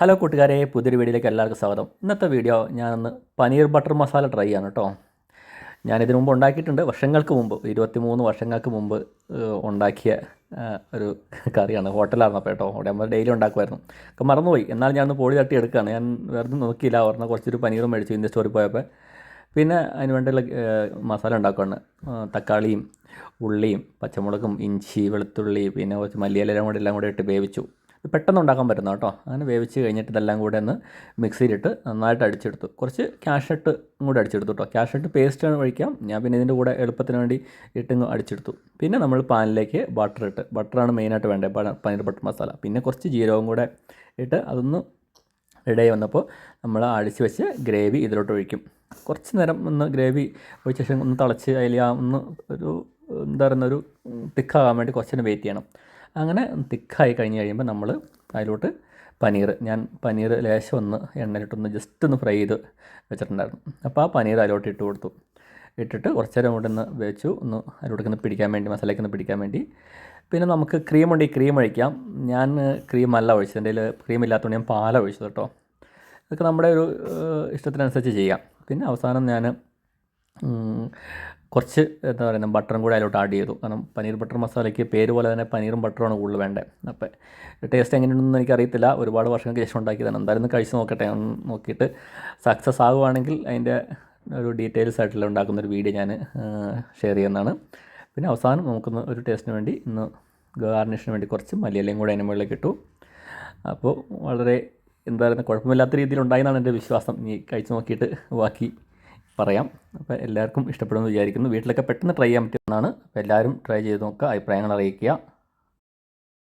Hello കൂട്ടുകാരെ പുതിയൊരു വീഡിയോയിലേക്ക് എല്ലാവർക്കും സ്വാഗതം. ഇന്നത്തെ വീഡിയോ ഞാനൊന്ന് പനീർ ബട്ടർ മസാല ട്രൈ ചെയ്യാണ് കേട്ടോ. ഞാനിതിനു മുമ്പ് ഉണ്ടാക്കിയിട്ടുണ്ട്. വർഷങ്ങൾക്ക് മുമ്പ് ഇരുപത്തി മൂന്ന് വർഷങ്ങൾക്ക് മുമ്പ് ഉണ്ടാക്കിയ ഒരു കറിയാണ്. ഹോട്ടലായിരുന്നു അപ്പോൾ കേട്ടോ. അവിടെ നമ്മൾ ഡെയിലി ഉണ്ടാക്കുമായിരുന്നു. അപ്പം മറന്നുപോയി. എന്നാൽ ഞാനൊന്ന് പൊടി തട്ടി എടുക്കുകയാണ്. ഞാൻ വെറുതെ നോക്കിയില്ല. ഓർമ്മ കുറച്ചൊരു പനീറും മേടിച്ചു ഇന്ത്യ സ്റ്റോറിൽ പോയപ്പോൾ. പിന്നെ അതിന് വേണ്ടിയുള്ള മസാല ഉണ്ടാക്കുകയാണ് തക്കാളിയും ഉള്ളിയും പച്ചമുളകും ഇഞ്ചി വെളുത്തുള്ളി പിന്നെ കുറച്ച് മല്ലിയിലെല്ലാം കൂടെ എല്ലാം കൂടെ ഇട്ട് വേവിച്ചു. ഇത് പെട്ടെന്ന് ഉണ്ടാക്കാൻ പറ്റുന്ന കേട്ടോ. അങ്ങനെ വേവിച്ച് കഴിഞ്ഞിട്ട് ഇതെല്ലാം കൂടെ ഒന്ന് മിക്സിയിലിട്ട് നന്നായിട്ട് അടിച്ചെടുത്തു. കുറച്ച് ക്യാഷട്ട് കൂടെ അടിച്ചെടുത്തു കേട്ടോ. ക്യാഷട്ട് പേസ്റ്റ് ഒഴിക്കാം. ഞാൻ പിന്നെ ഇതിന്റെ കൂടെ എളുപ്പത്തിന് വേണ്ടി ഇട്ടും അടിച്ചെടുത്തു. പിന്നെ നമ്മൾ പാനിലേക്ക് ബട്ടർ ഇട്ട് ബട്ടറാണ് മെയിനായിട്ട് വേണ്ടത്. പനീർ ബട്ടർ മസാല പിന്നെ കുറച്ച് ജീരകവും കൂടെ ഇട്ട് അതൊന്ന് റെഡിയായി വന്നപ്പോൾ നമ്മൾ അടിച്ച് വെച്ച് ഗ്രേവി ഇതിലോട്ട് ഒഴിക്കും. കുറച്ച് നേരം ഒന്ന് ഗ്രേവി ഒഴിച്ച ശേഷം ഒന്ന് തിളച്ച് അതിൽ ആ ഒന്ന് ഒരു എന്താ പറയുന്ന ഒരു തിക്കാകാൻ വേണ്ടി കുറച്ച് നേരം വെയിറ്റ് ചെയ്യണം. അങ്ങനെ തിക്കായി കഴിഞ്ഞ് കഴിയുമ്പോൾ നമ്മൾ അതിലോട്ട് പനീർ ഞാൻ പനീർ ലേശം ഒന്ന് എണ്ണയിലിട്ടൊന്ന് ജസ്റ്റ് ഒന്ന് ഫ്രൈ ചെയ്ത് വെച്ചിട്ടുണ്ടായിരുന്നു. അപ്പോൾ ആ പനീർ അതിലോട്ട് ഇട്ട് കൊടുത്തു. ഇട്ടിട്ട് കുറച്ച് നേരം കൂടെ ഒന്ന് വെച്ചു ഒന്ന് അതിലോട്ട് ഒന്ന് പിടിക്കാൻ വേണ്ടി മസാലയ്ക്ക് ഒന്ന് പിടിക്കാൻ വേണ്ടി. പിന്നെ നമുക്ക് ക്രീം ഉണ്ടെങ്കിൽ ക്രീം ഒഴിക്കാം. ഞാൻ ക്രീം അല്ല ഒഴിച്ചത്. എന്റെ ക്രീം ഇല്ലാത്തതുകൊണ്ട് ഞാൻ പാല ഒഴിച്ചത് കേട്ടോ. ഇതൊക്കെ നമ്മുടെ ഒരു ഇഷ്ടത്തിനനുസരിച്ച് ചെയ്യാം. പിന്നെ അവസാനം ഞാൻ കുറച്ച് എന്താ പറയുക ബട്ടറും കൂടെ അതിലോട്ട് ആഡ് ചെയ്തു. കാരണം പനീർ ബട്ടർ മസാലയ്ക്ക് പേര് പോലെ തന്നെ പനീറും ബട്ടറുമാണ് കൂടുതൽ വേണ്ടത് അപ്പോൾ ടേസ്റ്റ് എങ്ങനെയുണ്ടെന്ന് എനിക്കറിയത്തില്ല. ഒരുപാട് വർഷങ്ങൾക്ക് ശേഷം ഉണ്ടാക്കിയതാണ്. എന്തായാലും ഒന്ന് കഴിച്ച് നോക്കട്ടെ. നോക്കിയിട്ട് സക്സസ് ആകുവാണെങ്കിൽ അതിന്റെ ഒരു ഡീറ്റെയിൽസ് ആയിട്ടുള്ള ഉണ്ടാക്കുന്ന ഒരു വീഡിയോ ഞാൻ ഷെയർ ചെയ്യുന്നതാണ്. പിന്നെ അവസാനം നമുക്കൊന്ന് ഒരു ടേസ്റ്റിന് വേണ്ടി ഇന്ന് ഗാർണിഷിന് വേണ്ടി കുറച്ച് മല്ലിയിലയും കൂടെ അതിന് മുകളിലേക്ക് ഇട്ടു. അപ്പോൾ വളരെ എന്താ പറയുക കുഴപ്പമില്ലാത്ത രീതിയിൽ ഉണ്ടായെന്നാണ് എന്റെ വിശ്വാസം. ഇനി കഴിച്ചു നോക്കിയിട്ട് ബാക്കി പറയാം. അപ്പോൾ എല്ലാവർക്കും ഇഷ്ടപ്പെടുമെന്ന് വിചാരിക്കുന്നു. വീട്ടിലൊക്കെ പെട്ടെന്ന് ട്രൈ ചെയ്യാൻ പറ്റുന്നതാണ് അപ്പോൾ എല്ലാവരും ട്രൈ ചെയ്ത് നോക്കുക അഭിപ്രായങ്ങൾ അറിയിക്കുക.